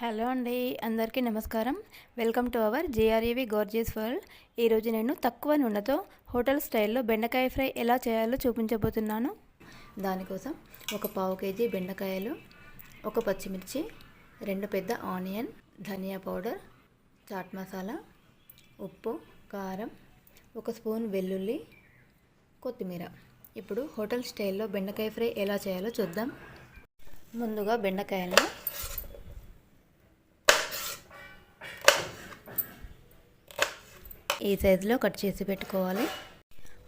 Hello అండి అందరికీ నమస్కారం. Welcome to our JREV gorgeous world. ఈరోజు నేను తక్కువ నూనెతో హోటల్ స్టైల్లో బెండకాయ ఫ్రై ఎలా చేయాలో చూపించబోతున్నాను. దానికోసం ఒక పావు కేజీ బెండకాయలు ఒక పచ్చిమిర్చి రెండు పెద్ద ఆనియన్ ధనియా పౌడర్ చాట్ మసాలా ఉప్పు కారం ఒక స్పూన్ వెల్లుల్లి కొత్తిమీర. ఇప్పుడు హోటల్ స్టైల్లో బెండకాయ ఫ్రై ఎలా చేయాలో చూద్దాం. ముందుగా బెండకాయలను ఈ సైజులో కట్ చేసి పెట్టుకోవాలి.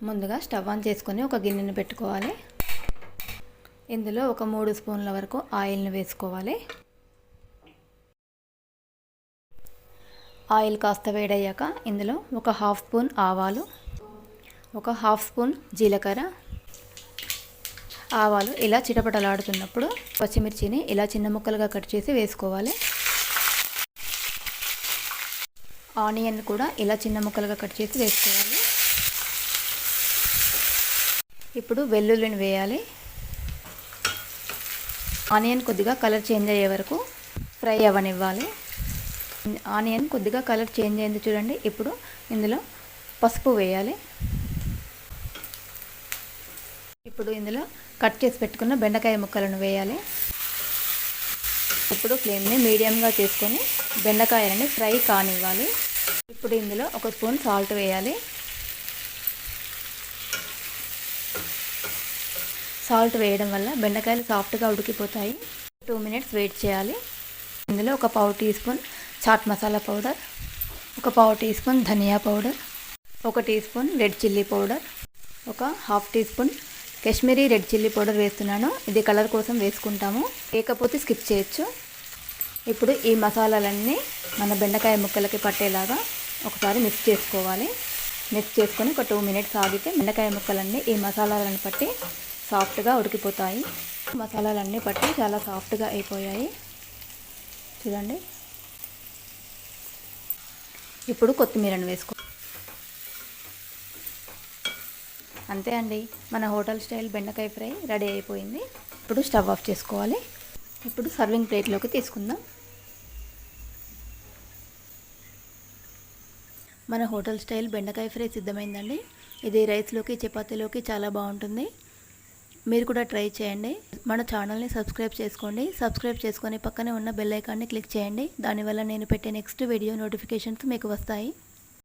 ముందుగా స్టవ్ ఆన్ చేసుకొని ఒక గిన్నెను పెట్టుకోవాలి. ఇందులో ఒక మూడు స్పూన్ల వరకు ఆయిల్ని వేసుకోవాలి. ఆయిల్ కాస్త వేడయ్యాక ఇందులో ఒక హాఫ్ స్పూన్ ఆవాలు ఒక హాఫ్ స్పూన్ జీలకర్ర. ఆవాలు ఇలా చిటపటలాడుతున్నప్పుడు పచ్చిమిర్చిని ఇలా చిన్న ముక్కలుగా కట్ చేసి వేసుకోవాలి. ఆనియన్ కూడా ఇలా చిన్న ముక్కలుగా కట్ చేసి వేసుకోవాలి. ఇప్పుడు వెల్లుల్లిని వేయాలి. ఆనియన్ కొద్దిగా కలర్ చేంజ్ అయ్యే వరకు ఫ్రై అవ్వనివ్వాలి. ఆనియన్ కొద్దిగా కలర్ చేంజ్ అయింది చూడండి. ఇప్పుడు ఇందులో పసుపు వేయాలి. ఇప్పుడు ఇందులో కట్ చేసి పెట్టుకున్న బెండకాయ ముక్కలను వేయాలి. ఇప్పుడు ఫ్లేమ్ని మీడియంగా చేసుకొని బెండకాయలని ఫ్రై కానివ్వాలి. ఇప్పుడు ఇందులో ఒక స్పూన్ సాల్ట్ వేయాలి. సాల్ట్ వేయడం వల్ల బెండకాయలు సాఫ్ట్గా ఉడికిపోతాయి. టూ మినిట్స్ వెయిట్ చేయాలి. ఇందులో ఒక పావు teaspoon chaat masala powder ఒక పావు టీ స్పూన్ ధనియా పౌడర్ ఒక teaspoon red chilli powder ఒక half teaspoon Kashmiri red chilli powder వేస్తున్నాను. ఇది కలర్ కోసం వేసుకుంటాము. లేకపోతే స్కిప్ చేయొచ్చు. ఇప్పుడు ఈ మసాలాలన్నీ మన బెండకాయ ముక్కలకి పట్టేలాగా ఒకసారి మిక్స్ చేసుకోవాలి. మిక్స్ చేసుకొని ఒక టూ మినిట్స్ ఆగితే బెండకాయ ముక్కలన్నీ ఈ మసాలాలను పట్టి సాఫ్ట్గా ఉడికిపోతాయి. మసాలాలన్నీ పట్టి చాలా సాఫ్ట్గా అయిపోయాయి. చూడండి. ఇప్పుడు కొత్తిమీరను వేసుకో అంతే అండి. మన హోటల్ స్టైల్ బెండకాయ ఫ్రై రెడీ అయిపోయింది. ఇప్పుడు స్టవ్ ఆఫ్ చేసుకోవాలి. ఇప్పుడు సర్వింగ్ ప్లేట్లోకి తీసుకుందాం. మన హోటల్ స్టైల్ బెండకాయ ఫ్రై సిద్ధమైందండి. ఇది రైస్లోకి చపాతీలోకి చాలా బాగుంటుంది. మీరు కూడా ట్రై చేయండి. మన ఛానల్ని సబ్స్క్రైబ్ చేసుకోండి. సబ్స్క్రైబ్ చేసుకొని పక్కనే ఉన్న బెల్ ఐకాన్ని క్లిక్ చేయండి. దానివల్ల నేను పెట్టే నెక్స్ట్ వీడియో నోటిఫికేషన్స్ మీకు వస్తాయి.